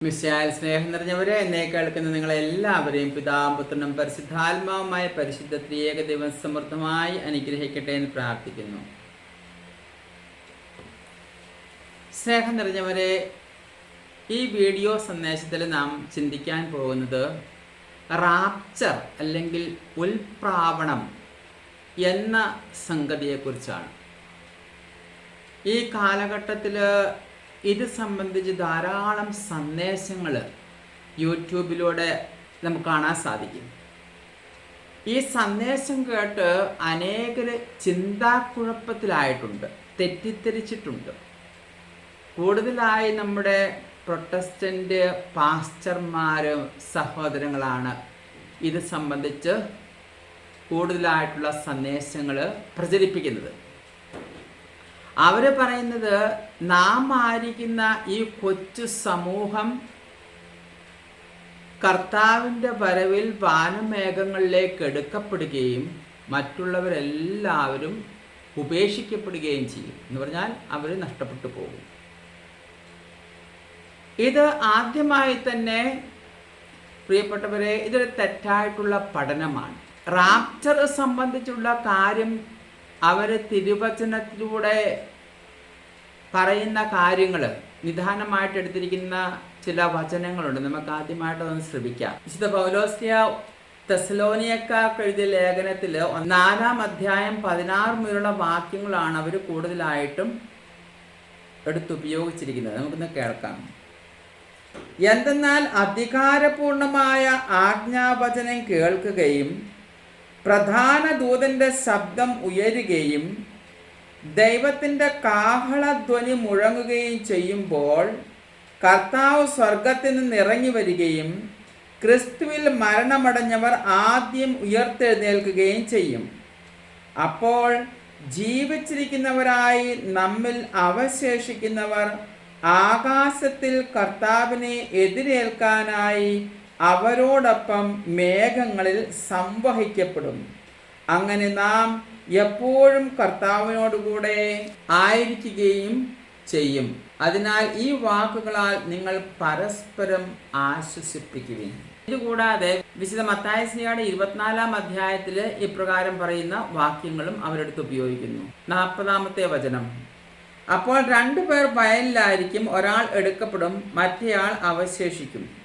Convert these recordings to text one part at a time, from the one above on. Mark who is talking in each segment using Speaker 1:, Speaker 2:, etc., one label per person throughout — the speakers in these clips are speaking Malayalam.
Speaker 1: മിസ്യാൽ സ്നേഹം നിറഞ്ഞവരെ എന്നെ കേൾക്കുന്ന നിങ്ങളെല്ലാവരെയും പിതാവും പുത്രനും പരിശുദ്ധാത്മാവുമായ പരിശുദ്ധ ത്രിയേക ദൈവം സമൃദ്ധമായി അനുഗ്രഹിക്കട്ടെ എന്ന് പ്രാർത്ഥിക്കുന്നു. സ്നേഹം നിറഞ്ഞവരെ ഈ വീഡിയോ സന്ദേശത്തിൽ നാം ചിന്തിക്കാൻ പോകുന്നത് റാപ്ചർ അല്ലെങ്കിൽ ഉൽപ്രാവണം എന്ന സംഗതിയെക്കുറിച്ചാണ്. ഈ കാലഘട്ടത്തിൽ ഇത് സംബന്ധിച്ച് ധാരാളം സന്ദേശങ്ങൾ യൂട്യൂബിലൂടെ നമുക്ക് കാണാൻ സാധിക്കും. ഈ സന്ദേശം കേട്ട് അനേകർ ചിന്താക്കുഴപ്പത്തിലായിട്ടുണ്ട് തെറ്റിദ്ധരിച്ചിട്ടുണ്ട്. കൂടുതലായി നമ്മുടെ പ്രൊട്ടസ്റ്റന്റ് പാസ്റ്റർമാരും സഹോദരങ്ങളാണ് ഇത് സംബന്ധിച്ച് കൂടുതലായിട്ടുള്ള സന്ദേശങ്ങൾ പ്രചരിപ്പിക്കുന്നത്. അവർ പറയുന്നത് നാം ആയിരിക്കുന്ന ഈ കൊച്ചു സമൂഹം കർത്താവിന്റെ വരവിൽ വാനമേഘങ്ങളിലേക്ക് എടുക്കപ്പെടുകയും മറ്റുള്ളവരെല്ലാവരും ഉപേക്ഷിക്കപ്പെടുകയും ചെയ്യും. എന്ന് പറഞ്ഞാൽ അവർ നഷ്ടപ്പെട്ടു പോകും. ഇത് ആദ്യമായി തന്നെ പ്രിയപ്പെട്ടവരെ ഇതൊരു തെറ്റായിട്ടുള്ള പഠനമാണ്. റാപ്ചർ സംബന്ധിച്ചുള്ള കാര്യം അവർ തിരുവചനത്തിലൂടെ പറയുന്ന കാര്യങ്ങൾ നിദാനമായിട്ട് എടുത്തിരിക്കുന്ന ചില വചനങ്ങളുണ്ട്. നമുക്ക് ആദ്യമായിട്ട് ഒന്ന് ശ്രമിക്കാം. വിശുദ്ധ പൗലോസ്യ തെസലോനിയക്കാർക്ക് എഴുതിയ ലേഖനത്തിൽ നാലാം അധ്യായം പതിനാറ് മുതലുള്ള വാക്യങ്ങളാണ് അവർ കൂടുതലായിട്ടും എടുത്തുപയോഗിച്ചിരിക്കുന്നത്. നമുക്കൊന്ന് കേൾക്കാം. എന്തെന്നാൽ അധികാരപൂർണമായ ആജ്ഞാവചനം കേൾക്കുകയും പ്രധാന ദൂതന്റെ ശബ്ദം ഉയരുകയും ദൈവത്തിന്റെ കാഹളധ്വനി മുഴങ്ങുകയും ചെയ്യുമ്പോൾ കർത്താവ് സ്വർഗത്തിൽ നിന്ന് ഇറങ്ങി വരികയും ക്രിസ്തുവിൽ മരണമടഞ്ഞവർ ആദ്യം ഉയർത്തെഴുന്നേൽക്കുകയും ചെയ്യും. അപ്പോൾ ജീവിച്ചിരിക്കുന്നവരായി നമ്മിൽ അവശേഷിക്കുന്നവർ ആകാശത്തിൽ കർത്താവിനെ എതിരേൽക്കാനായി അവരോടൊപ്പം മേഘങ്ങളിൽ സംവഹിക്കപ്പെടും അങ്ങനെ നാം എപ്പോഴും കർത്താവിനോടുകൂടെ ആയിരിക്കുകയും ചെയ്യും. അതിനാൽ ഈ വാക്കുകളാൽ നിങ്ങൾ പരസ്പരം ആശ്വസിപ്പിക്കുകയും ഇതുകൂടാതെ വിശുദ്ധ മത്തായസ്നിയുടെ ഇരുപത്തിനാലാം അധ്യായത്തിൽ ഇപ്രകാരം പറയുന്ന വാക്യങ്ങളും അവരെടുത്ത് ഉപയോഗിക്കുന്നു. നാൽപ്പതാമത്തെ വചനം. അപ്പോൾ രണ്ടു പേർ വയലിലായിരിക്കും ഒരാൾ എടുക്കപ്പെടും മറ്റേയാൾ അവശേഷിക്കും.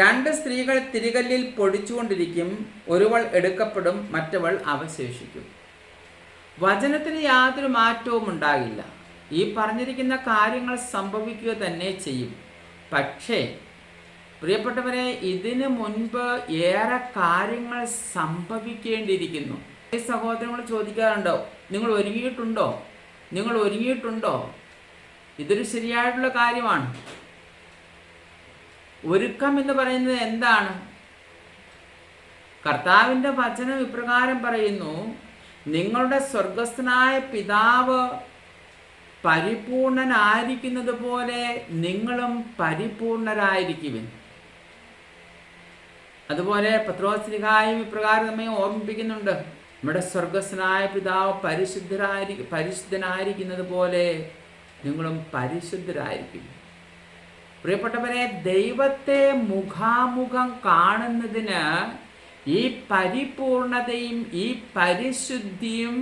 Speaker 1: രണ്ട് സ്ത്രീകൾ തിരികല്ലിൽ പൊടിച്ചുകൊണ്ടിരിക്കും ഒരുവൾ എടുക്കപ്പെടും മറ്റവൾ അവശേഷിക്കും. വചനത്തിന് യാതൊരു മാറ്റവും ഉണ്ടാകില്ല. ഈ പറഞ്ഞിരിക്കുന്ന കാര്യങ്ങൾ സംഭവിക്കുക തന്നെ ചെയ്യും. പക്ഷേ പ്രിയപ്പെട്ടവരെ ഇതിനു മുൻപ് ഏറെ കാര്യങ്ങൾ സംഭവിക്കേണ്ടിയിരിക്കുന്നു. ഈ സഹോദരങ്ങൾ ചോദിക്കാറുണ്ടോ നിങ്ങൾ ഒരുങ്ങിയിട്ടുണ്ടോ? നിങ്ങൾ ഒരുങ്ങിയിട്ടുണ്ടോ? ഇതൊരു ശരിയായിട്ടുള്ള കാര്യമാണ്. ഒരുക്കം എന്ന് പറയുന്നത് എന്താണ്? കർത്താവിന്റെ വചനം ഇപ്രകാരം പറയുന്നു നിങ്ങളുടെ സ്വർഗസ്ഥനായ പിതാവ് പരിപൂർണനായിരിക്കുന്നത് പോലെ നിങ്ങളും പരിപൂർണരായിരിക്കുവിൻ. അതുപോലെ പത്രോസ്ലിഹായും ഇപ്രകാരം നമ്മെ ഓർമ്മിപ്പിക്കുന്നുണ്ട് നമ്മുടെ സ്വർഗസ്വനായ പിതാവ് പരിശുദ്ധരായിരിക്കും പരിശുദ്ധനായിരിക്കുന്നത് പോലെ നിങ്ങളും പരിശുദ്ധരായിരിക്കും പ്രിയപ്പെട്ടവരെ ദൈവത്തെ മുഖാമുഖം കാണുന്നതിന് ഈ പരിപൂർണതയും ഈ പരിശുദ്ധിയും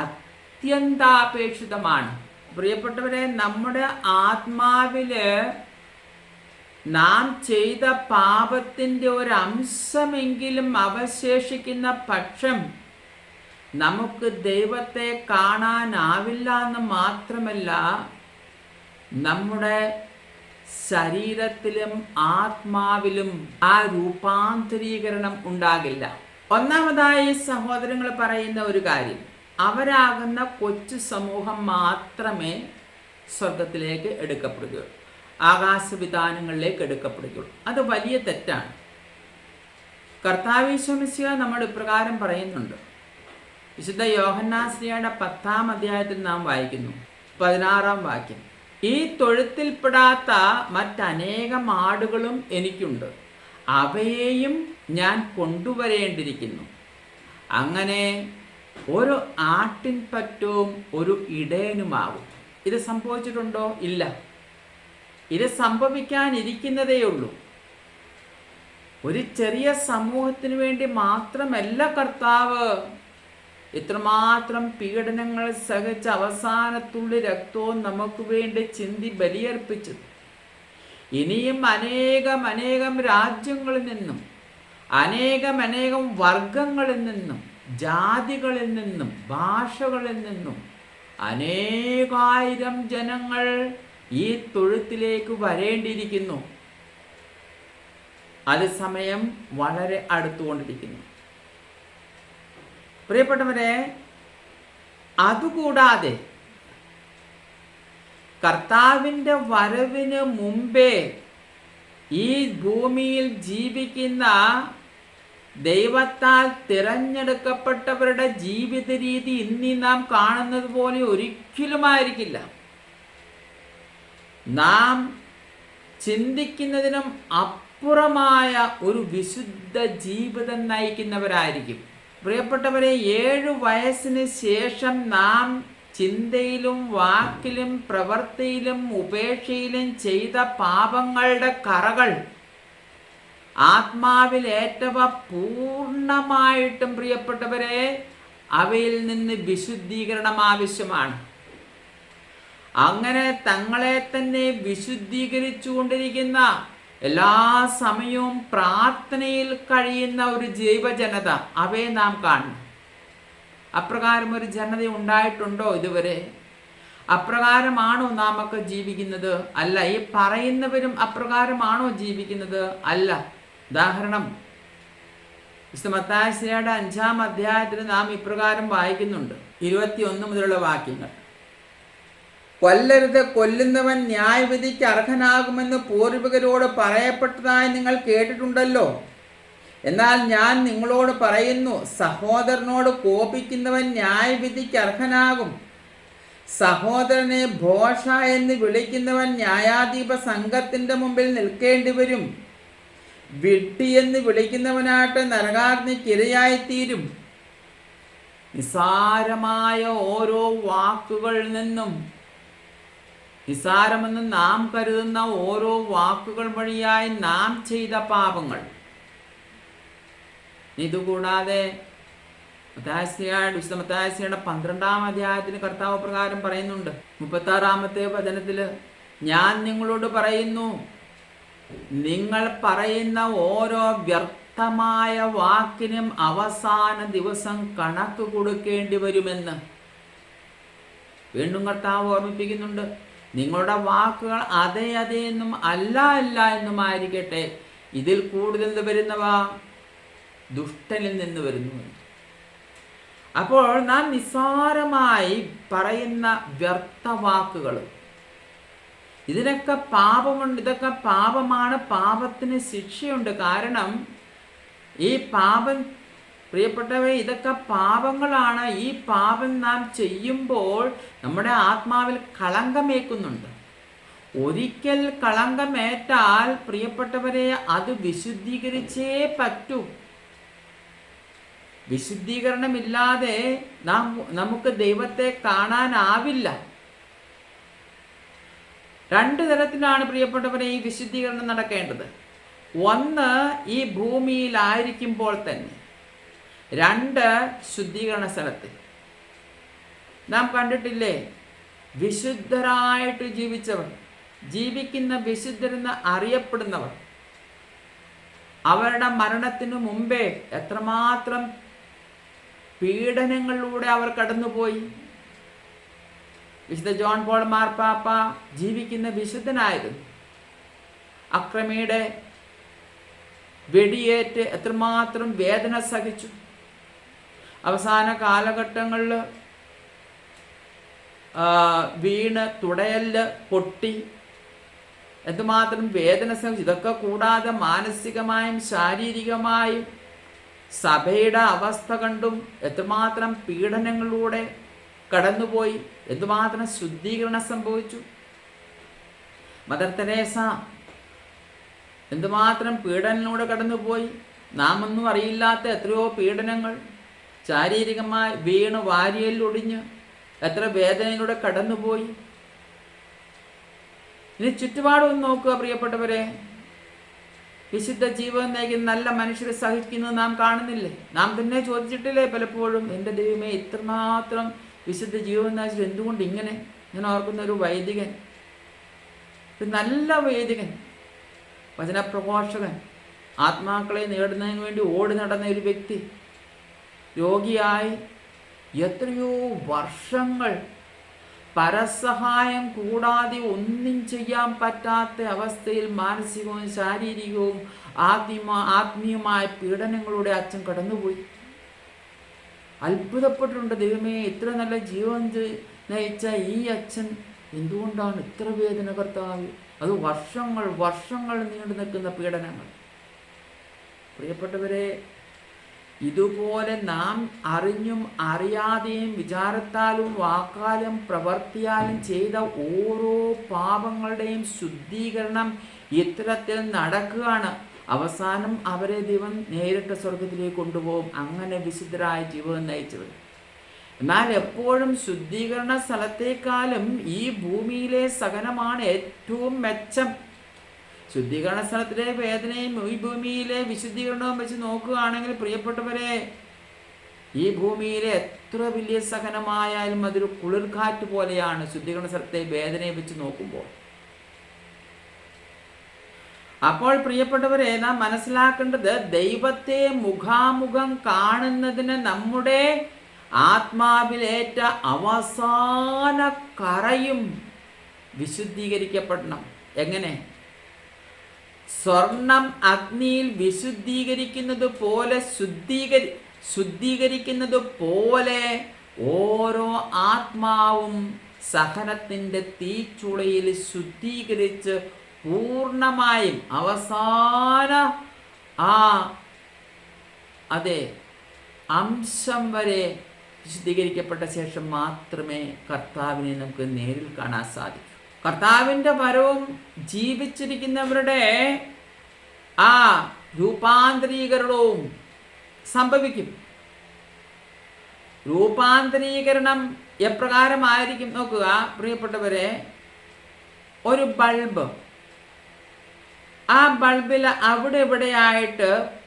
Speaker 1: അത്യന്താപേക്ഷിതമാണ്. പ്രിയപ്പെട്ടവരെ നമ്മുടെ ആത്മാവിൽ നാം ചെയ്ത പാപത്തിന്റെ ഒരംശമെങ്കിലും അവശേഷിക്കുന്ന പക്ഷം നമുക്ക് ദൈവത്തെ കാണാനാവില്ല എന്ന് മാത്രമല്ല നമ്മുടെ ശരീരത്തിലും ആത്മാവിലും ആ രൂപാന്തരീകരണം ഉണ്ടാകില്ല. ഒന്നാമതായി സഹോദരങ്ങൾ പറയുന്ന ഒരു കാര്യം അവരാകുന്ന കൊച്ചു സമൂഹം മാത്രമേ സ്വർഗത്തിലേക്ക് എടുക്കപ്പെടുകയുള്ളൂ. ആകാശവിധാനങ്ങളിലേക്ക് എടുക്കപ്പെടുകയുള്ളൂ. അത് വലിയ തെറ്റാണ്. കർത്താവിശ്വമിശിക നമ്മൾ ഇപ്രകാരം പറയുന്നുണ്ട്. വിശുദ്ധ യോഹന്നാശ്രിയുടെ പത്താം അധ്യായത്തിൽ നാം വായിക്കുന്നു. പതിനാറാം വാക്യം. ഈ തൊഴുത്തിൽപ്പെടാത്ത മറ്റനേകം ആടുകളും എനിക്കുണ്ട്. അവയെയും ഞാൻ കൊണ്ടുവരേണ്ടിയിരിക്കുന്നു. അങ്ങനെ ഒരു ആട്ടിൻ പറ്റവും ഒരു ഇടയനുമാകും ഇത് സംഭവിച്ചിട്ടുണ്ടോ? ഇല്ല. ഇത് സംഭവിക്കാനിരിക്കുന്നതേയുള്ളൂ. ഒരു ചെറിയ സമൂഹത്തിന് വേണ്ടി മാത്രമല്ല കർത്താവ് ഇത്രമാത്രം പീഡനങ്ങൾ സഹിച്ച അവസാനത്തുള്ളി രക്തവും നമുക്ക് വേണ്ടി ചിന്തി ബലിയർപ്പിച്ചത്. ഇനിയും അനേകം അനേകം രാജ്യങ്ങളിൽ നിന്നും അനേകം അനേകം വർഗങ്ങളിൽ നിന്നും ജാതികളിൽ നിന്നും ഭാഷകളിൽ നിന്നും അനേകായിരം ജനങ്ങൾ ഈ തൊഴുത്തിലേക്ക് വരേണ്ടിയിരിക്കുന്നു. അത് സമയം വളരെ അടുത്തുകൊണ്ടിരിക്കുന്നു. പ്രിയപ്പെട്ടവരെ അതുകൂടാതെ കർത്താവിന്റെ വരവിന് മുമ്പേ ഈ ഭൂമിയിൽ ജീവിക്കുന്ന ദൈവത്താൽ തിരഞ്ഞെടുക്കപ്പെട്ടവരുടെ ജീവിത രീതി ഇന്നീ നാം കാണുന്നത് പോലെ ഒരിക്കലുമായിരിക്കില്ല. നാം ചിന്തിക്കുന്നതിനും അപ്പുറമായ ഒരു വിശുദ്ധ ജീവിതം നയിക്കുന്നവരായിരിക്കും. പ്രിയപ്പെട്ടവരെ ഏഴു വയസ്സിന് ശേഷം നാം ചിന്തയിലും വാക്കിലും പ്രവൃത്തിയിലും ഉപേക്ഷയിലും ചെയ്ത പാപങ്ങളുടെ കറകൾ ആത്മാവിലേറ്റവ പൂർണമായിട്ടും പ്രിയപ്പെട്ടവരെ അവയിൽ നിന്ന് വിശുദ്ധീകരണം ആവശ്യമാണ്. അങ്ങനെ തങ്ങളെ തന്നെ വിശുദ്ധീകരിച്ചുകൊണ്ടിരിക്കുന്ന എല്ലാ സമയവും പ്രാർത്ഥനയിൽ കഴിയുന്ന ഒരു ജൈവജനത അവയെ നാം കാണും. അപ്രകാരം ഒരു ജനത ഉണ്ടായിട്ടുണ്ടോ ഇതുവരെ? അപ്രകാരമാണോ നാം ഒക്കെ ജീവിക്കുന്നത്? അല്ല ഈ പറയുന്നവരും അപ്രകാരമാണോ ജീവിക്കുന്നത്? അല്ല. ഉദാഹരണം വിശുദ്ധമത്താശ്രയുടെ അഞ്ചാം അധ്യായത്തിൽ നാം ഇപ്രകാരം വായിക്കുന്നുണ്ട്. ഇരുപത്തി ഒന്ന് മുതലുള്ള വാക്യങ്ങൾ. കൊല്ലരുത് കൊല്ലുന്നവൻ ന്യായവിധിക്ക് അർഹനാകുമെന്ന് പൂർവികരോട് പറയപ്പെട്ടതായി നിങ്ങൾ കേട്ടിട്ടുണ്ടല്ലോ. എന്നാൽ ഞാൻ നിങ്ങളോട് പറയുന്നു സഹോദരനോട് കോപിക്കുന്നവൻ ന്യായവിധിക്ക് അർഹനാകും. സഹോദരനെ ഭോഷ എന്ന് വിളിക്കുന്നവൻ ന്യായാധിപ സംഘത്തിന്റെ മുമ്പിൽ നിൽക്കേണ്ടി വരും. വിട്ടി എന്ന് വിളിക്കുന്നവനായിട്ട് നരകാഗ്നിക്ക് ഇരയായിത്തീരും നിസാരമായ ഓരോ വാക്കുകളിൽ നിന്നും നിസാരമെന്ന് നാം കരുതുന്ന ഓരോ വാക്കുകൾ വഴിയായി നാം ചെയ്ത പാപങ്ങൾ. ഇതുകൂടാതെ മത്താസിയുടെ പന്ത്രണ്ടാം അധ്യായത്തിന് കർത്താവ് പ്രകാരം പറയുന്നുണ്ട്. മുപ്പത്തി ആറാമത്തെ വചനത്തിൽ ഞാൻ നിങ്ങളോട് പറയുന്നു നിങ്ങൾ പറയുന്ന ഓരോ വ്യർത്ഥമായ വാക്കിനും അവസാന ദിവസം കണക്ക് കൊടുക്കേണ്ടി വരുമെന്ന്. വീണ്ടും കർത്താവ് ഓർമ്മിപ്പിക്കുന്നുണ്ട് നിങ്ങളുടെ വാക്കുകൾ അതെ അതെ എന്നും അല്ല അല്ല എന്നും ആയിരിക്കട്ടെ ഇതിൽ കൂടുതൽ വരുന്നവ? ദുഷ്ടനിൽ നിന്ന് വരുന്നു അപ്പോൾ നാം നിസ്സാരമായി പറയുന്ന വ്യർത്ഥ വാക്കുകൾ. ഇതിനൊക്കെ പാപമുണ്ട് ഇതൊക്കെ പാപമാണ് പാപത്തിന് ശിക്ഷയുണ്ട്. കാരണം ഈ പാപം പ്രിയപ്പെട്ടവ ഇതൊക്കെ പാപങ്ങളാണ്. ഈ പാപം നാം ചെയ്യുമ്പോൾ നമ്മുടെ ആത്മാവിൽ കളങ്കമേക്കുന്നുണ്ട് ഒരിക്കൽ കളങ്കമേറ്റാൽ പ്രിയപ്പെട്ടവരെ അത് വിശുദ്ധീകരിച്ചേ പറ്റൂ. വിശുദ്ധീകരണമില്ലാതെ നാം നമുക്ക് ദൈവത്തെ കാണാനാവില്ല. രണ്ട് തരത്തിലാണ് പ്രിയപ്പെട്ടവരെ ഈ വിശുദ്ധീകരണം നടക്കേണ്ടത്. ഒന്ന് ഈ ഭൂമിയിലായിരിക്കുമ്പോൾ തന്നെ. രണ്ട് ശുദ്ധീകരണ സ്ഥലത്ത്. നാം കണ്ടിട്ടില്ലേ? വിശുദ്ധരായിട്ട് ജീവിച്ചവർ ജീവിക്കുന്ന വിശുദ്ധരെന്ന് അറിയപ്പെടുന്നവർ അവരുടെ മരണത്തിനു മുമ്പേ എത്രമാത്രം പീഡനങ്ങളിലൂടെ അവർ കടന്നുപോയി. വിശുദ്ധ ജോൺ പോൾ മാർപ്പാപ്പ ജീവിക്കുന്ന വിശുദ്ധനായിരുന്നു. അക്രമിയുടെ വെടിയേറ്റ് എത്രമാത്രം വേദന സഹിച്ചു. അവസാന കാലഘട്ടങ്ങളിൽ വീണ് തുടയൽ പൊട്ടി എന്തുമാത്രം വേദന സഹിച്ചു ഇതൊക്കെ കൂടാതെ മാനസികമായും ശാരീരികമായും സഭയുടെ അവസ്ഥ കണ്ടും എത്രമാത്രം പീഡനങ്ങളിലൂടെ കടന്നുപോയി എന്തുമാത്രം ശുദ്ധീകരണം സംഭവിച്ചു. മദർ തെരേസ എന്തുമാത്രം പീഡനത്തിലൂടെ കടന്നുപോയി നാമൊന്നും അറിയില്ലാത്ത എത്രയോ പീഡനങ്ങൾ. ശാരീരികമായി വീണ് വാരിയലൊടിഞ്ഞ് എത്ര വേദനയിലൂടെ കടന്നുപോയി. ഇനി ചുറ്റുപാടും നോക്കുക പ്രിയപ്പെട്ടവരെ. വിശുദ്ധ ജീവൻ നയിക്കുന്ന നല്ല മനുഷ്യരെ സഹിക്കുന്നത് നാം കാണുന്നില്ലേ? നാം തന്നെ ചോദിച്ചിട്ടില്ലേ പലപ്പോഴും എന്റെ ദൈവമേ ഇത്രമാത്രം വിശുദ്ധ ജീവൻ നയിച്ചിട്ട് എന്തുകൊണ്ട് ഇങ്ങനെ? ഞാൻ ഓർക്കുന്ന ഒരു വൈദികൻ. ഒരു നല്ല വൈദികൻ വചനപ്രഘോഷകൻ ആത്മാക്കളെ നേടുന്നതിന് വേണ്ടി ഓടി നടന്ന ഒരു വ്യക്തി. രോഗിയായി എത്രയോ വർഷങ്ങൾ പരസഹായം കൂടാതെ ഒന്നും ചെയ്യാൻ പറ്റാത്ത അവസ്ഥയിൽ മാനസികവും ശാരീരികവും ആത്മീയ ആത്മീയമായ പീഡനങ്ങളുടെ അച്ഛൻ കടന്നുപോയി. അത്ഭുതപ്പെട്ടിട്ടുണ്ട് ദൈവമേ ഇത്ര നല്ല ജീവൻ നയിച്ച ഈ അച്ഛൻ എന്തുകൊണ്ടാണ് ഇത്ര വേദന കർത്താവ്? അത് വർഷങ്ങൾ വർഷങ്ങൾ നീണ്ടു നിൽക്കുന്ന പീഡനങ്ങൾ. പ്രിയപ്പെട്ടവരെ ഇതുപോലെ നാം അറിഞ്ഞും അറിയാതെയും വിചാരത്താലും വാക്കാലും പ്രവർത്തിയാലും ചെയ്ത ഓരോ പാപങ്ങളുടെയും ശുദ്ധീകരണം ഇത്തരത്തിൽ നടക്കുകയാണ്. അവസാനം അവരെ ദൈവം നേരിട്ട് സ്വർഗത്തിലേക്ക് കൊണ്ടുപോകും. അങ്ങനെ വിശുദ്ധരായ ജീവിതം നയിച്ചവർ. എന്നാൽ എപ്പോഴും ശുദ്ധീകരണ സ്ഥലത്തേക്കാളും ഈ ഭൂമിയിലെ സഹനമാണ് ഏറ്റവും മെച്ചം. ശുദ്ധീകരണ സ്ഥലത്തിലെ വേദനയും ഈ ഭൂമിയിലെ വിശുദ്ധീകരണവും വെച്ച് നോക്കുകയാണെങ്കിൽ പ്രിയപ്പെട്ടവരെ ഈ ഭൂമിയിലെ എത്ര വലിയ സഹനമായാലും അതൊരു കുളിർക്കാറ്റ് പോലെയാണ് ശുദ്ധീകരണ സ്ഥലത്തെ വേദനയെ വെച്ച് നോക്കുമ്പോൾ. അപ്പോൾ പ്രിയപ്പെട്ടവരെ നാം മനസ്സിലാക്കേണ്ടത് ദൈവത്തെ മുഖാമുഖം കാണുന്നതിന് നമ്മുടെ ആത്മാവിലേറ്റ അവസാന കറയും വിശുദ്ധീകരിക്കപ്പെടണം. എങ്ങനെ? സ്വർണം അഗ്നിയിൽ വിശുദ്ധീകരിക്കുന്നത് പോലെ ശുദ്ധീകരി ശുദ്ധീകരിക്കുന്നത് പോലെ ഓരോ ആത്മാവും സഹനത്തിന്റെ തീച്ചുളയിൽ ശുദ്ധീകരിച്ച് പൂർണമായും അവസാന ആ അതെ അംശം വരെ വിശുദ്ധീകരിക്കപ്പെട്ട ശേഷം മാത്രമേ കർത്താവിനെ നമുക്ക് നേരിൽ കാണാൻ സാധിക്കൂ. കർത്താവിന്റെ വരവും ജീവിച്ചിരിക്കുന്നവരുടെ ആ രൂപാന്തരീകരണവും സംഭവിക്കും. രൂപാന്തരീകരണം എപ്രകാരമായിരിക്കും നോക്കുക പ്രിയപ്പെട്ടവരെ? ഒരു ബൾബ്. ആ ബൾബിൽ അവിടെ ഇവിടെയായിട്ട്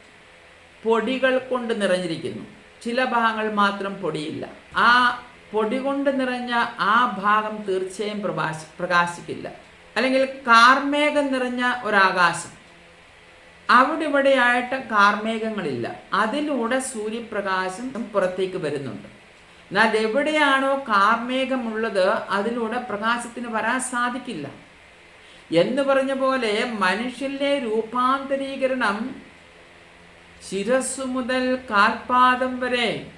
Speaker 1: പൊടികൾ കൊണ്ട് നിറഞ്ഞിരിക്കുന്നു. ചില ഭാഗങ്ങൾ മാത്രം പൊടിയില്ല. ആ പൊടി കൊണ്ട് നിറഞ്ഞ ആ ഭാഗം തീർച്ചയായും പ്രകാശ പ്രകാശിക്കില്ല. അല്ലെങ്കിൽ കാർമേഘം നിറഞ്ഞ ഒരാകാശം. അവിടെ ഇവിടെയായിട്ട് കാർമേഘങ്ങളില്ല. അതിലൂടെ സൂര്യപ്രകാശം പുറത്തേക്ക് വരുന്നുണ്ട്. എന്നാൽ എവിടെയാണോ കാർമേഘമുള്ളത് അതിലൂടെ പ്രകാശത്തിന് വരാൻ സാധിക്കില്ല. എന്ന് പറഞ്ഞ പോലെ മനുഷ്യന്റെ രൂപാന്തരീകരണം ശിരസ്സു മുതൽ കാൽപാദം വരെ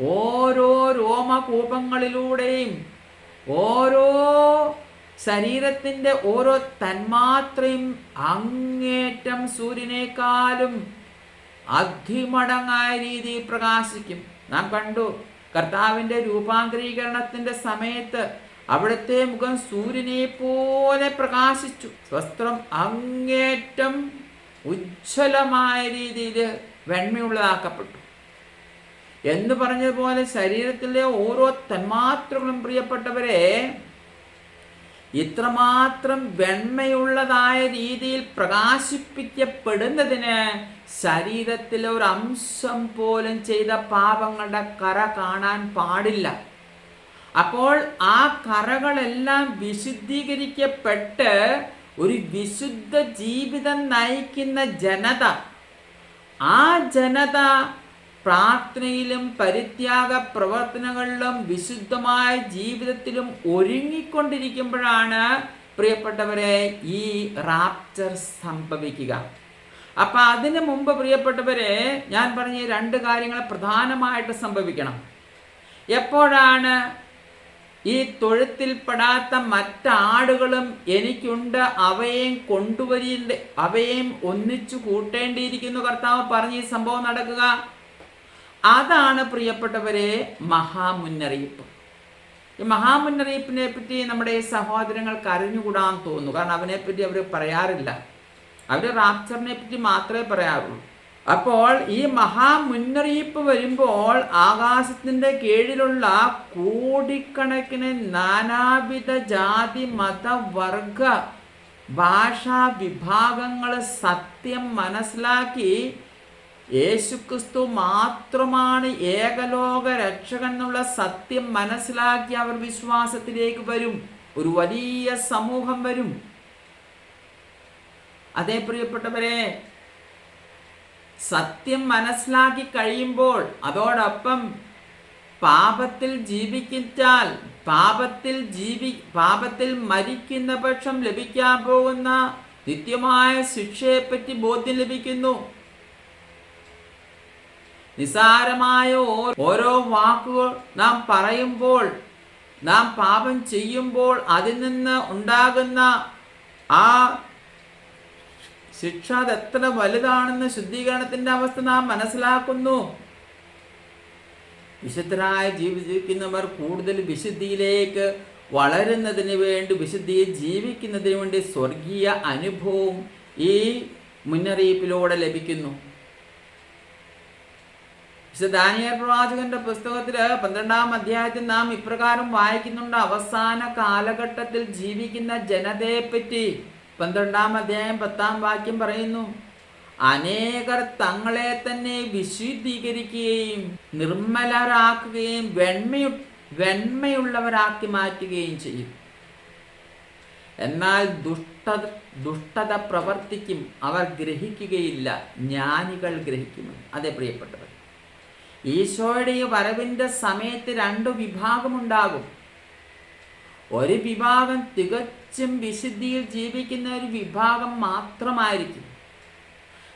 Speaker 1: ഓരോ രോമകൂപങ്ങളിലൂടെയും ഓരോ ശരീരത്തിന്റെ ഓരോ തന്മാത്രയും അങ്ങേറ്റം സൂര്യനേക്കാളും അധിമടങ്ങായ രീതിയിൽ പ്രകാശിക്കും. നാം കണ്ടു കർത്താവിന്റെ രൂപാന്തരീകരണത്തിന്റെ സമയത്ത് അവിടുത്തെ മുഖം സൂര്യനെ പോലെ പ്രകാശിച്ചു. വസ്ത്രം അങ്ങേറ്റം ഉജ്ജ്വലമായ രീതിയിൽ വെണ്മയുള്ളതാക്കപ്പെട്ടു. എന്ന് പറഞ്ഞതുപോലെ ശരീരത്തിലെ ഓരോ തന്മാത്രകളും പ്രിയപ്പെട്ടവരെ ഇത്രമാത്രം വെണ്മയുള്ളതായ രീതിയിൽ പ്രകാശിപ്പിക്കപ്പെടുന്നതിന് ശരീരത്തിലെ ഒരു അംശം പോലും ചെയ്ത പാപങ്ങളുടെ കറ കാണാൻ പാടില്ല. അപ്പോൾ ആ കറകളെല്ലാം വിശുദ്ധീകരിക്കപ്പെട്ട് ഒരു വിശുദ്ധ ജീവിതം നയിക്കുന്ന ജനത ആ ജനത പ്രാർത്ഥനയിലും പരിത്യാഗ പ്രവർത്തനങ്ങളിലും വിശുദ്ധമായ ജീവിതത്തിലും ഒരുങ്ങിക്കൊണ്ടിരിക്കുമ്പോഴാണ് പ്രിയപ്പെട്ടവരെ ഈ റാപ്ചർ സംഭവിക്കുക. അപ്പൊ അതിന് മുമ്പ് പ്രിയപ്പെട്ടവരെ ഞാൻ പറഞ്ഞ രണ്ട് കാര്യങ്ങൾ പ്രധാനമായിട്ട് സംഭവിക്കണം. എപ്പോഴാണ് ഈ തൊഴുത്തിൽപ്പെടാത്ത മറ്റാടുകളും എനിക്കുണ്ട് അവയെയും കൊണ്ടുവരേണ്ട അവയെയും ഒന്നിച്ചു കൂട്ടേണ്ടിയിരിക്കുന്നു. കർത്താവ് പറഞ്ഞ് ഈ സംഭവം നടക്കുക. അതാണ് പ്രിയപ്പെട്ടവരെ മഹാമുന്നറിയിപ്പ്. ഈ മഹാമുന്നറിയിപ്പിനെ പറ്റി നമ്മുടെ സഹോദരങ്ങൾക്ക് അറിഞ്ഞുകൂടാൻ തോന്നുന്നു. കാരണം അവനെപ്പറ്റി അവർ പറയാറില്ല. അവർ റാപ്ചറിനെ പറ്റി മാത്രമേ പറയാറുള്ളൂ. അപ്പോൾ ഈ മഹാമുന്നറിയിപ്പ് വരുമ്പോൾ ആകാശത്തിന്റെ കീഴിലുള്ള കോടിക്കണക്കിന് നാനാവിധ ജാതി മത വർഗ ഭാഷാ വിഭാഗങ്ങൾ സത്യം മനസ്സിലാക്കി യേശുക്രിസ്തു മാത്രമാണ് ഏകലോക രക്ഷകൻ എന്നുള്ള സത്യം മനസ്സിലാക്കി അവർ വിശ്വാസത്തിലേക്ക് വരും. ഒരു വലിയ സമൂഹം വരും. അതേ പ്രിയപ്പെട്ടവരെ സത്യം മനസ്സിലാക്കി കഴിയുമ്പോൾ അതോടൊപ്പം പാപത്തിൽ ജീവിക്കിച്ചാൽ പാപത്തിൽ ജീവി പാപത്തിൽ മരിക്കുന്ന പക്ഷം ലഭിക്കാൻ പോകുന്ന നിത്യമായ ശിക്ഷയെപ്പറ്റി ബോധ്യം ലഭിക്കുന്നു. നിസാരമായ ഓരോ വാക്കുകൾ നാം പറയുമ്പോൾ നാം പാപം ചെയ്യുമ്പോൾ അതിൽ നിന്ന് ഉണ്ടാകുന്ന ആ ശിക്ഷ എത്ര വലുതാണെന്ന് ശുദ്ധീകരണത്തിന്റെ അവസ്ഥ നാം മനസ്സിലാക്കുന്നു. വിശുദ്ധരായ ജീവിക്കുന്നവർ കൂടുതൽ വിശുദ്ധിയിലേക്ക് വളരുന്നതിന് വേണ്ടി വിശുദ്ധിയെ ജീവിക്കുന്നതിന് വേണ്ടി സ്വർഗീയ അനുഭവം ഈ മുന്നറിയിപ്പിലൂടെ ലഭിക്കുന്നു. ദാനിയേൽ പ്രവാചകന്റെ പുസ്തകത്തിൽ പന്ത്രണ്ടാം അധ്യായത്തിൽ നാം ഇപ്രകാരം വായിക്കുന്നുണ്ട്. അവസാന കാലഘട്ടത്തിൽ ജീവിക്കുന്ന ജനതയെപ്പറ്റി പന്ത്രണ്ടാം അധ്യായം പത്താം വാക്യം പറയുന്നു. അനേകർ തങ്ങളെ തന്നെ വിശുദ്ധീകരിക്കുകയും നിർമ്മലരാക്കുകയും വെണ്മയു വെണ്മയുള്ളവരാക്കി മാറ്റുകയും ചെയ്യും. എന്നാൽ ദുഷ്ട ദുഷ്ടത പ്രവർത്തിക്കും. അവർ ഗ്രഹിക്കുകയില്ല. ജ്ഞാനികൾ ഗ്രഹിക്കുമെന്ന് അതെ പ്രിയപ്പെട്ടവർ. ഈശോയുടെ ഈ വരവിന്റെ സമയത്ത് രണ്ട് വിഭാഗമുണ്ടാകും. ഒരു വിഭാഗം തികച്ചും വിശുദ്ധിയിൽ ജീവിക്കുന്ന ഒരു വിഭാഗം മാത്രമായിരിക്കും.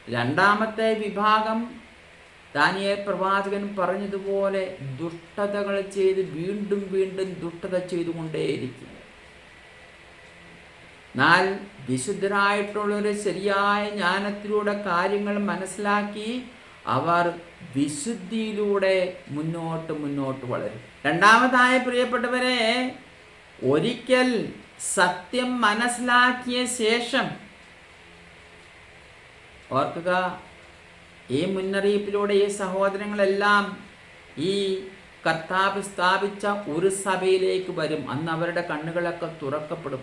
Speaker 1: രണ്ടാമത്തെ വിഭാഗം ദാനിയേൽ പ്രവാചകൻ പറഞ്ഞതുപോലെ ദുഷ്ടതകൾ ചെയ്ത് വീണ്ടും വീണ്ടും ദുഷ്ടത ചെയ്തുകൊണ്ടേയിരിക്കും. എന്നാൽ വിശുദ്ധരായിട്ടുള്ളൊരു ശരിയായ ജ്ഞാനത്തിലൂടെ കാര്യങ്ങൾ മനസ്സിലാക്കി അവർ വിശുദ്ധിയിലൂടെ മുന്നോട്ട് മുന്നോട്ട് വളരും. രണ്ടാമതായ പ്രിയപ്പെട്ടവരെ ഒരിക്കൽ സത്യം മനസ്സിലാക്കിയ ശേഷം ഓർക്കുക ഈ മുന്നറിയിപ്പിലൂടെ ഈ സഹോദരങ്ങളെല്ലാം ഈ കർത്താവ് സ്ഥാപിച്ച ഒരു സഭയിലേക്ക് വരും. അന്ന് അവരുടെ കണ്ണുകളൊക്കെ തുറക്കപ്പെടും.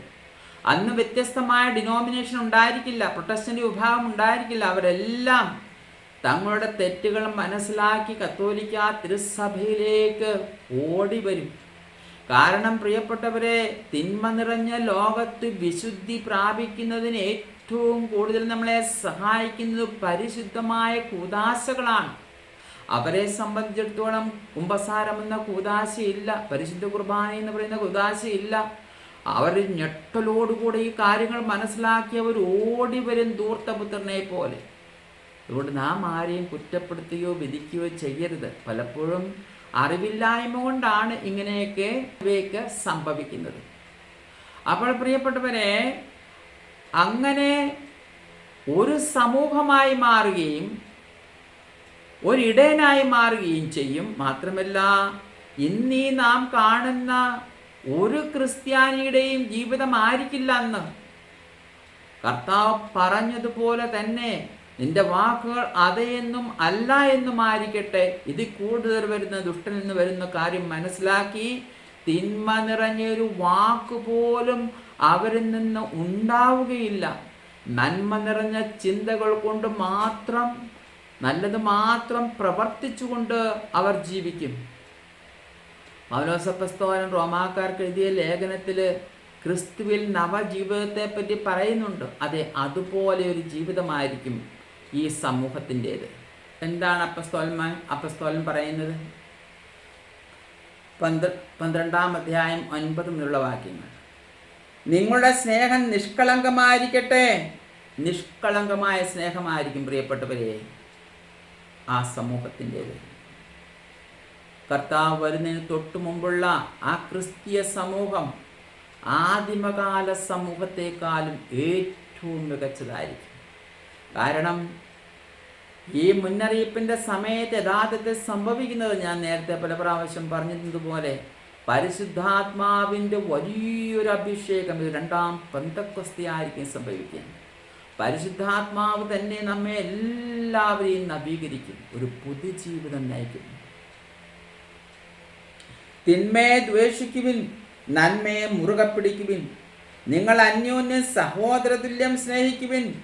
Speaker 1: അന്ന് വ്യത്യസ്തമായ ഡിനോമിനേഷൻ ഉണ്ടായിരിക്കില്ല പ്രൊട്ടസ്റ്റന്റ് വിഭാഗം ഉണ്ടായിരിക്കില്ല. അവരെല്ലാം തങ്ങളുടെ തെറ്റുകൾ മനസ്സിലാക്കി കത്തോലിക്ക തിരുസഭയിലേക്ക് ഓടി വരും കാരണം പ്രിയപ്പെട്ടവരെ തിന്മ നിറഞ്ഞ ലോകത്ത് വിശുദ്ധി പ്രാപിക്കുന്നതിന് ഏറ്റവും കൂടുതൽ നമ്മളെ സഹായിക്കുന്നത് പരിശുദ്ധമായ കൂതാശകളാണ്. അവരെ സംബന്ധിച്ചിടത്തോളം കുംഭസാരം എന്ന കൂതാശയില്ല പരിശുദ്ധ കുർബാന എന്ന് പറയുന്ന കൂതാശയില്ല. അവർ ഞെട്ടലോടുകൂടെ ഈ കാര്യങ്ങൾ മനസ്സിലാക്കി അവർ ഓടി വരും ധൂർത്തപുത്രനെ പോലെ. അതുകൊണ്ട് നാം ആരെയും കുറ്റപ്പെടുത്തുകയോ വിധിക്കുകയോ ചെയ്യരുത്. പലപ്പോഴും അറിവില്ലായ്മ കൊണ്ടാണ് ഇങ്ങനെയൊക്കെ ഇവയൊക്കെ സംഭവിക്കുന്നത്. അപ്പോൾ പ്രിയപ്പെട്ടവരെ അങ്ങനെ ഒരു സമൂഹമായി മാറുകയും ഒരിടയനായി മാറുകയും ചെയ്യും. മാത്രമല്ല ഇന്നീ നാം കാണുന്ന ഒരു ക്രിസ്ത്യാനിയുടെയും ജീവിതം ആയിരിക്കില്ല അന്ന്. കർത്താവ് പറഞ്ഞതുപോലെ തന്നെ നിന്റെ വാക്കുകൾ അല്ല എന്നും ആയിരിക്കട്ടെ ഇത് കൂടുതൽ വരുന്ന ദുഷ്ടനിൽ നിന്ന് വരുന്ന കാര്യം മനസ്സിലാക്കി തിന്മ നിറഞ്ഞൊരു വാക്ക് പോലും അവരിൽ നിന്ന് ഉണ്ടാവുകയില്ല. നന്മ നിറഞ്ഞ ചിന്തകൾ കൊണ്ട് മാത്രം നല്ലത് മാത്രം പ്രവർത്തിച്ചുകൊണ്ട് അവർ ജീവിക്കും. പൗലോസപ്പസ്തോലൻ റോമാക്കാർക്ക് എഴുതിയ ലേഖനത്തിൽ ക്രിസ്തുവിൽ നവജീവിതത്തെ പറ്റി പറയുന്നുണ്ട്. അതെ അതുപോലെ ഒരു ജീവിതമായിരിക്കും. ഈ സമൂഹത്തിന്റേത്. എന്താണ് അപ്പസ്തോലന്മാൻ അപ്പസ്തോലൻ പറയുന്നത്? പന്ത്ര പന്ത്രണ്ടാം അധ്യായം ഒൻപത് മുതലുള്ള വാക്യങ്ങൾ. നിങ്ങളുടെ സ്നേഹം നിഷ്കളങ്കമായിരിക്കട്ടെ. നിഷ്കളങ്കമായ സ്നേഹമായിരിക്കും പ്രിയപ്പെട്ടവരെ ആ സമൂഹത്തിന്റേത്. കർത്താവ് വരുന്നതിന് തൊട്ടു മുമ്പുള്ള ആ ക്രിസ്തീയ സമൂഹം ആദിമകാല സമൂഹത്തെക്കാളും ഏറ്റവും മികച്ചതായിരിക്കും. കാരണം ഈ മുന്നറിയിപ്പിന്റെ സമയത്ത് യഥാർത്ഥത്തിൽ സംഭവിക്കുന്നത് ഞാൻ നേരത്തെ പല പ്രാവശ്യം പറഞ്ഞതുപോലെ പരിശുദ്ധാത്മാവിന്റെ വലിയൊരു അഭിഷേകം ഇത് രണ്ടാം പന്തക്കൊസ്തിയായിരിക്കും സംഭവിക്കുക. പരിശുദ്ധാത്മാവ് തന്നെ നമ്മെ എല്ലാവരെയും നവീകരിക്കും ഒരു പുതുജീവിതം നയിക്കും. തിന്മയെ ദ്വേഷിക്കുവിൻ നന്മയെ മുറുകെ പിടിക്കുവിൻ നിങ്ങൾ അന്യോന്യം സഹോദരതുല്യം സ്നേഹിക്കുവിൻ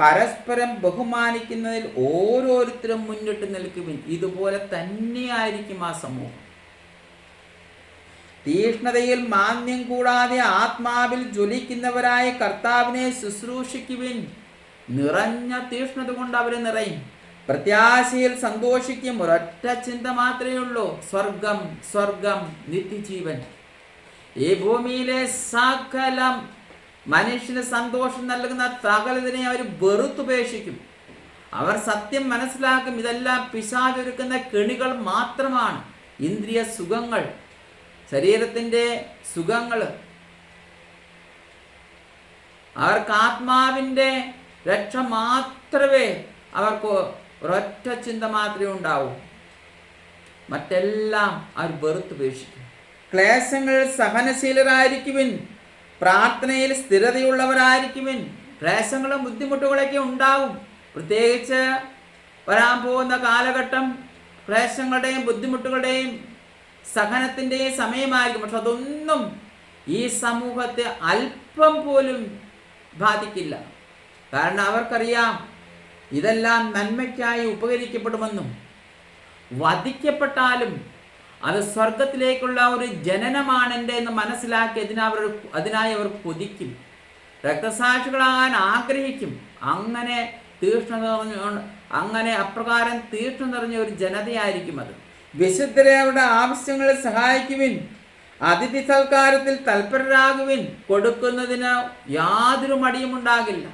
Speaker 1: പരസ്പരം ബഹുമാനിക്കുന്നതിൽ ഓരോരുത്തരും മുന്നിട്ട് നിൽക്കുവിൻ. ഇതുപോലെ തന്നെയായിരിക്കും ആ സമൂഹം. തീഷ്ണതയിൽ മാന്യം കൂടാതെ ആത്മാവിൽ ജ്വലിക്കുന്നവരായ കർത്താവിനെ ശുശ്രൂഷിക്കുവിൻ. നിറഞ്ഞ തീഷ്ണത കൊണ്ട് അവരെ നിറയും. പ്രത്യാശയിൽ സന്തോഷിക്കും. ഒരൊറ്റ ചിന്ത മാത്രമേ ഉള്ളൂ. സ്വർഗം സ്വർഗം നിത്യജീവൻ. ഈ ഭൂമിയിലെ സകലം മനുഷ്യന് സന്തോഷം നൽകുന്ന സകലതിനെ അവർ വെറുത്തുപേക്ഷിക്കും. അവർ സത്യം മനസ്സിലാക്കും ഇതെല്ലാം പിശാചൊരുക്കുന്ന കെണികൾ മാത്രമാണ്. ഇന്ദ്രിയ സുഖങ്ങൾ ശരീരത്തിന്റെ സുഖങ്ങൾ. അവർക്ക് ആത്മാവിന്റെ രക്ഷ മാത്രമേ അവർക്ക് ഒരൊറ്റ ചിന്ത മാത്രമേ ഉണ്ടാവൂ. മറ്റെല്ലാം അവർ വെറുത്തുപേക്ഷിക്കും. ക്ലേശങ്ങൾ സഹനശീലരായിരിക്കുവിൻ. പ്രാർത്ഥനയിൽ സ്ഥിരതയുള്ളവരായിരിക്കുവിൻ ക്ലേശങ്ങളും ബുദ്ധിമുട്ടുകളൊക്കെ ഉണ്ടാവും. പ്രത്യേകിച്ച് വരാൻ പോകുന്ന കാലഘട്ടം ക്ലേശങ്ങളുടെയും ബുദ്ധിമുട്ടുകളുടെയും സഹനത്തിന്റെയും സമയമായിരിക്കും. പക്ഷെ അതൊന്നും ഈ സമൂഹത്തെ അല്പം പോലും ബാധിക്കില്ല. കാരണം അവർക്കറിയാം ഇതെല്ലാം നന്മയ്ക്കായി ഉപകരിക്കപ്പെടുമെന്നും വധിക്കപ്പെട്ടാലും അത് സ്വർഗത്തിലേക്കുള്ള ഒരു ജനനമാണ് എന്റെ എന്ന് മനസ്സിലാക്കി അതിനവർ അതിനായി അവർ കൊതിക്കും. രക്തസാക്ഷികളാകാൻ ആഗ്രഹിക്കും. അങ്ങനെ തീഷ്ണത നിറഞ്ഞ അങ്ങനെ അപ്രകാരം തീഷ്ണ നിറഞ്ഞ ഒരു ജനതയായിരിക്കും അത്. വിശുദ്ധരെ അവരുടെ ആവശ്യങ്ങളെ സഹായിക്കുവിൻ. അതിഥി സൽക്കാരത്തിൽ തൽപരരാകുവിൻ. കൊടുക്കുന്നതിന് യാതൊരു മടിയും ഉണ്ടാകില്ല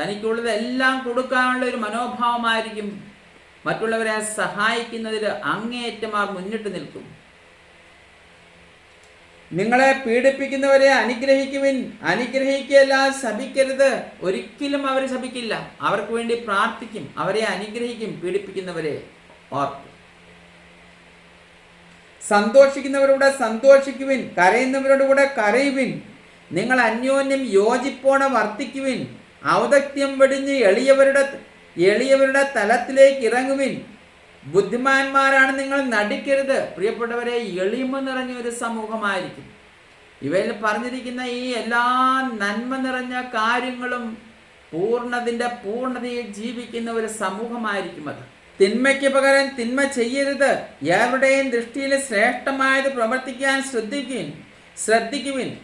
Speaker 1: തനിക്കുള്ളത് എല്ലാം കൊടുക്കാനുള്ള ഒരു മനോഭാവമായിരിക്കും മറ്റുള്ളവരെ സഹായിക്കുന്നതിൽ അങ്ങേയറ്റമാർ മുന്നിട്ട് നിൽക്കും. നിങ്ങളെ പീഡിപ്പിക്കുന്നവരെ അനുഗ്രഹിക്കുവിൻ. അനുഗ്രഹിക്കുകയല്ല ശപിക്കരുത്. ഒരിക്കലും അവർ ശപിക്കില്ല. അവർക്ക് വേണ്ടി പ്രാർത്ഥിക്കും. അവരെ അനുഗ്രഹിക്കും പീഡിപ്പിക്കുന്നവരെ ഓർക്കും. സന്തോഷിക്കുന്നവരോട് സന്തോഷിക്കുവിൻ. കരയുന്നവരോട് കൂടെ കരയുവിൻ. നിങ്ങൾ അന്യോന്യം യോജിപ്പോണ വർത്തിക്കുവിൻ. ഔദക്ത്യം വെടിഞ്ഞ് എളിയവരുടെ എളിയവരുടെ തലത്തിലേക്ക് ഇറങ്ങുവിൻ. ബുദ്ധിമാന്മാരാണ് നിങ്ങൾ നടിക്കരുത്. പ്രിയപ്പെട്ടവരെ എളിമ നിറഞ്ഞ ഒരു സമൂഹമായിരിക്കും. ഇവയിൽ പറഞ്ഞിരിക്കുന്ന ഈ എല്ലാ നന്മ നിറഞ്ഞ കാര്യങ്ങളും പൂർണതിന്റെ പൂർണതയിൽ ജീവിക്കുന്ന ഒരു സമൂഹമായിരിക്കും അത്. തിന്മയ്ക്ക് പകരം തിന്മ ചെയ്യരുത്. എവരുടെയും ദൃഷ്ടിയിൽ ശ്രേഷ്ഠമായത് പ്രവർത്തിക്കാൻ ശ്രദ്ധിക്കുവിൻ ശ്രദ്ധിക്കുവിൻ.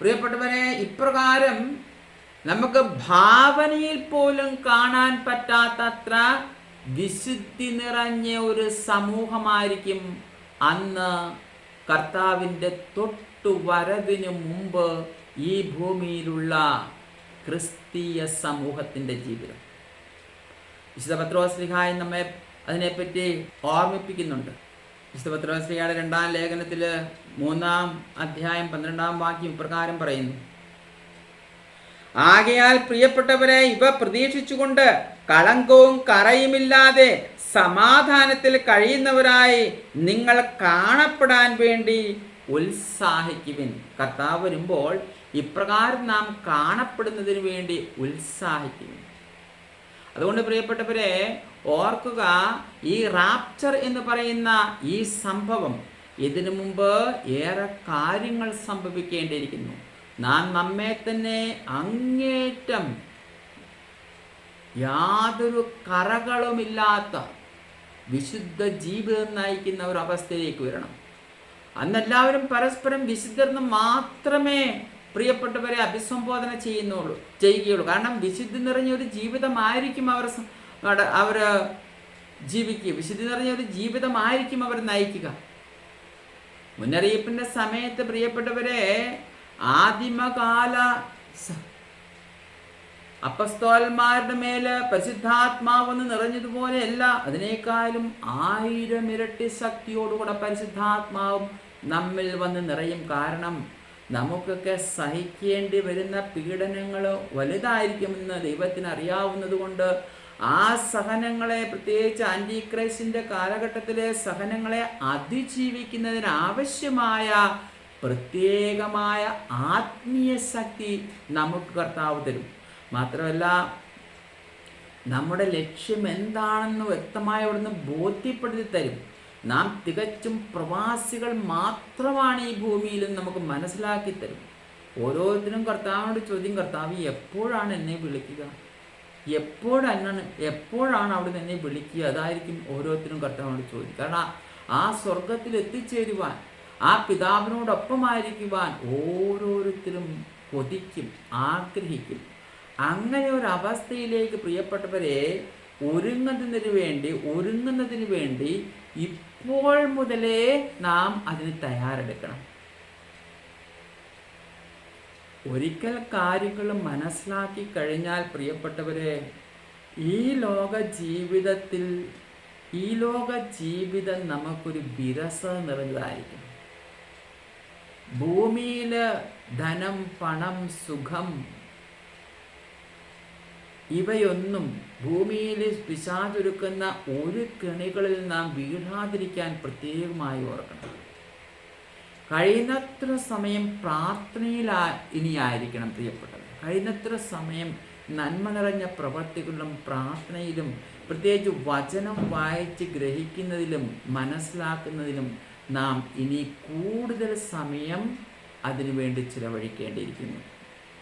Speaker 1: പ്രിയപ്പെട്ടവരെ ഇപ്രകാരം നമുക്ക് ഭാവനയിൽ പോലും കാണാൻ പറ്റാത്തത്ര വിശുദ്ധി നിറഞ്ഞ ഒരു സമൂഹമായിരിക്കും അന്ന് കർത്താവിന്റെ തൊട്ടു വരവിന് മുമ്പ് ഈ ഭൂമിയിലുള്ള ക്രിസ്തീയ സമൂഹത്തിന്റെ ജീവിതം. വിശുദ്ധ പത്രോസ്ലിഹായി നമ്മെ അതിനെപ്പറ്റി ഓർമ്മിപ്പിക്കുന്നുണ്ട്. വിശുദ്ധ പത്രോസ്ലിഹയുടെ രണ്ടാം ലേഖനത്തിൽ മൂന്നാം അധ്യായം പന്ത്രണ്ടാം വാക്യം ഇപ്രകാരം പറയുന്നു. ആകയാൽ പ്രിയപ്പെട്ടവരെ ഇവ പ്രതീക്ഷിച്ചുകൊണ്ട് കളങ്കവും കറയുമില്ലാതെ സമാധാനത്തിൽ കഴിയുന്നവരായി നിങ്ങൾ കാണപ്പെടാൻ വേണ്ടി ഉത്സാഹിക്കുവിൻ. കർത്താവ് വരുമ്പോൾ ഇപ്രകാരം നാം കാണപ്പെടുന്നതിന് വേണ്ടി ഉത്സാഹിക്കുവിൻ. അതുകൊണ്ട് പ്രിയപ്പെട്ടവരെ ഓർക്കുക ഈ റാപ്ചർ എന്ന് പറയുന്ന ഈ സംഭവം ഇതിനു മുമ്പ് ഏറെ കാര്യങ്ങൾ സംഭവിക്കേണ്ടിയിരിക്കുന്നു. നാം നമ്മെ തന്നെ അങ്ങേറ്റം യാതൊരു കറകളുമില്ലാത്ത വിശുദ്ധ ജീവിതം നയിക്കുന്ന ഒരു അവസ്ഥയിലേക്ക് വരണം. അന്നെല്ലാവരും പരസ്പരം വിശുദ്ധർന്ന് മാത്രമേ പ്രിയപ്പെട്ടവരെ അഭിസംബോധന ചെയ്യുന്നുള്ളൂ ചെയ്യുകയുള്ളൂ. കാരണം വിശുദ്ധി നിറഞ്ഞ ഒരു ജീവിതമായിരിക്കും അവർ അവർ ജീവിക്കുക. വിശുദ്ധി നിറഞ്ഞ ഒരു ജീവിതമായിരിക്കും അവർ നയിക്കുക. മുന്നറിയിപ്പിന്റെ സമയത്ത് പ്രിയപ്പെട്ടവരെ ആദിമകാല അപ്പസ്തോൽമാരുടെ മേൽ പരിശുദ്ധാത്മാവെന്ന് നിറഞ്ഞതുപോലെയല്ല അതിനേക്കാളും ആയിരം ഇരട്ടി ശക്തിയോടുകൂടെ പരിശുദ്ധാത്മാവും നമ്മിൽ വന്ന് നിറയും. കാരണം നമുക്കൊക്കെ സഹിക്കേണ്ടി വരുന്ന പീഡനങ്ങൾ വലുതായിരിക്കുമെന്ന് ദൈവത്തിന് അറിയാവുന്നത് കൊണ്ട് ആ സഹനങ്ങളെ പ്രത്യേകിച്ച് ആന്റി ക്രൈസ്റ്റിന്റെ കാലഘട്ടത്തിലെ സഹനങ്ങളെ അതിജീവിക്കുന്നതിന് ആവശ്യമായ പ്രത്യേകമായ ആത്മീയ ശക്തി നമുക്ക് കർത്താവ് തരും. മാത്രമല്ല നമ്മുടെ ലക്ഷ്യം എന്താണെന്ന് വ്യക്തമായി അവിടുന്ന് ബോധ്യപ്പെടുത്തി തരും. നാം തികച്ചും പ്രവാസികൾ മാത്രമാണ് ഈ ഭൂമിയിൽ നമുക്ക് മനസ്സിലാക്കി തരും. ഓരോരുത്തരും കർത്താവിനോട് ചോദ്യം കർത്താവ് എപ്പോഴാണ് എന്നെ വിളിക്കുക? എപ്പോഴാണ് എപ്പോഴാണ് അവിടെ എന്നെ വിളിക്കുക? അതായിരിക്കും ഓരോരുത്തരും കർത്താവിനോട് ചോദിക്കുക. കാരണം ആ സ്വർഗത്തിൽ എത്തിച്ചേരുവാൻ ആ പിതാവിനോടൊപ്പമായിരിക്കുവാൻ ഓരോരുത്തരും കൊതിക്കും ആഗ്രഹിക്കും. അങ്ങനെ ഒരു അവസ്ഥയിലേക്ക് പ്രിയപ്പെട്ടവരെ ഒരുങ്ങുന്നതിന് വേണ്ടി ഒരുങ്ങുന്നതിന് വേണ്ടി ഇപ്പോൾ മുതലേ നാം അതിന് തയ്യാറെടുക്കണം. ഒരിക്കൽ കാര്യങ്ങൾ മനസ്സിലാക്കി കഴിഞ്ഞാൽ പ്രിയപ്പെട്ടവരെ ഈ ലോക ജീവിതത്തിൽ ഈ ലോക ജീവിതം നമുക്കൊരു വിരസ നിറഞ്ഞതായിരിക്കും. ഭൂമിയിൽ ധനം പണം സുഖം ഇവയൊന്നും ഭൂമിയിൽ പിശാചൊരുക്കുന്ന ഒരു കെണികളിൽ നാം വീഴാതിരിക്കാൻ പ്രത്യേകമായി ഓർക്കണം. കഴിയുന്നത്ര സമയം പ്രാർത്ഥനയിലാ ഇനിയായിരിക്കണം പ്രിയപ്പെട്ടത് കഴിയുന്നത്ര സമയം നന്മ നിറഞ്ഞ പ്രവർത്തികളിലും പ്രാർത്ഥനയിലും പ്രത്യേകിച്ച് വചനം വായിച്ച് ഗ്രഹിക്കുന്നതിലും മനസ്സിലാക്കുന്നതിലും നാം ഇനി കൂടുതൽ സമയം അതിനുവേണ്ടി ചിലവഴിക്കേണ്ടിയിരിക്കുന്നു.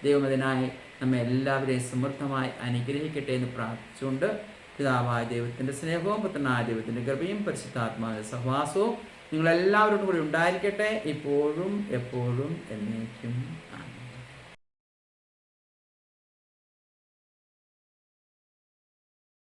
Speaker 1: ദൈവമതിനായി നമ്മെ എല്ലാവരെയും സമൃദ്ധമായി അനുഗ്രഹിക്കട്ടെ എന്ന് പ്രാർത്ഥിച്ചുകൊണ്ട് പിതാവായ ദൈവത്തിന്റെ സ്നേഹവും പുത്രനായ ദൈവത്തിന്റെ കൃപയും പരിശുദ്ധാത്മാവിന്റെ സഹവാസവും നിങ്ങളെല്ലാവരോടും കൂടി ഉണ്ടായിരിക്കട്ടെ. ഇപ്പോഴും എപ്പോഴും എന്നേക്കും.